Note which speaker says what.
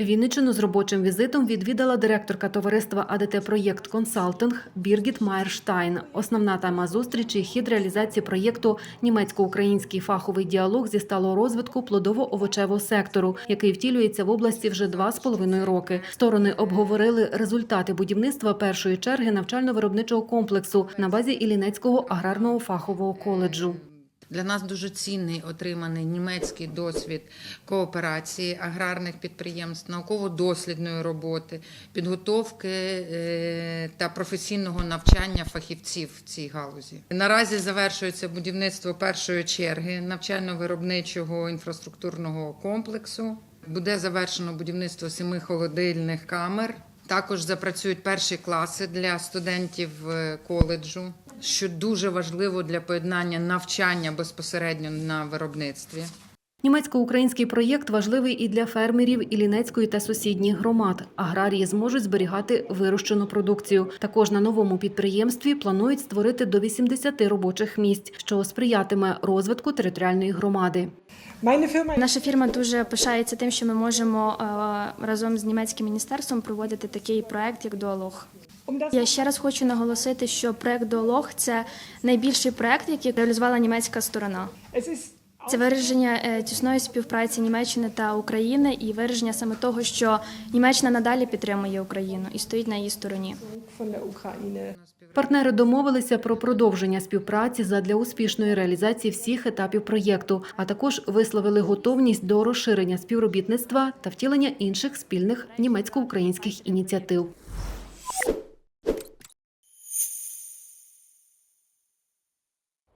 Speaker 1: Вінниччину з робочим візитом відвідала директорка товариства АДТ Проєкт Консалтинг Біргіт Майерштайн. Основна тема зустрічі хід реалізації проєкту німецько-український фаховий діалог зі сталого розвитку плодово-овочевого сектору, який втілюється в області вже два з половиною роки. Сторони обговорили результати будівництва першої черги навчально-виробничого комплексу на базі Іллінецького аграрного фахового коледжу.
Speaker 2: Для нас дуже цінний отриманий німецький досвід кооперації аграрних підприємств, науково-дослідної роботи, підготовки е, та професійного навчання фахівців в цій галузі. Наразі завершується будівництво першої черги навчально-виробничого інфраструктурного комплексу. Буде завершено будівництво семи холодильних камер. Також запрацюють перші класи для студентів е, коледжу, що дуже важливо для поєднання навчання безпосередньо на виробництві.
Speaker 1: Німецько-український проєкт важливий і для фермерів Іллінецької та сусідніх громад. Аграрії зможуть зберігати вирощену продукцію. Також на новому підприємстві планують створити до 80 робочих місць, що сприятиме розвитку територіальної громади.
Speaker 3: Наша фірма дуже пишається тим, що ми можемо е, разом з німецьким міністерством проводити такий проект, як Дуалог. Я ще раз хочу наголосити, що проект Дуалог це найбільший проект, який реалізувала німецька сторона. Це вираження е, тісної співпраці Німеччини та України і вираження саме того, що Німеччина надалі підтримує Україну і стоїть на її стороні.
Speaker 1: Партнери домовилися про продовження співпраці задля успішної реалізації всіх етапів проєкту, а також висловили готовність до розширення співробітництва та втілення інших спільних німецько-українських ініціатив.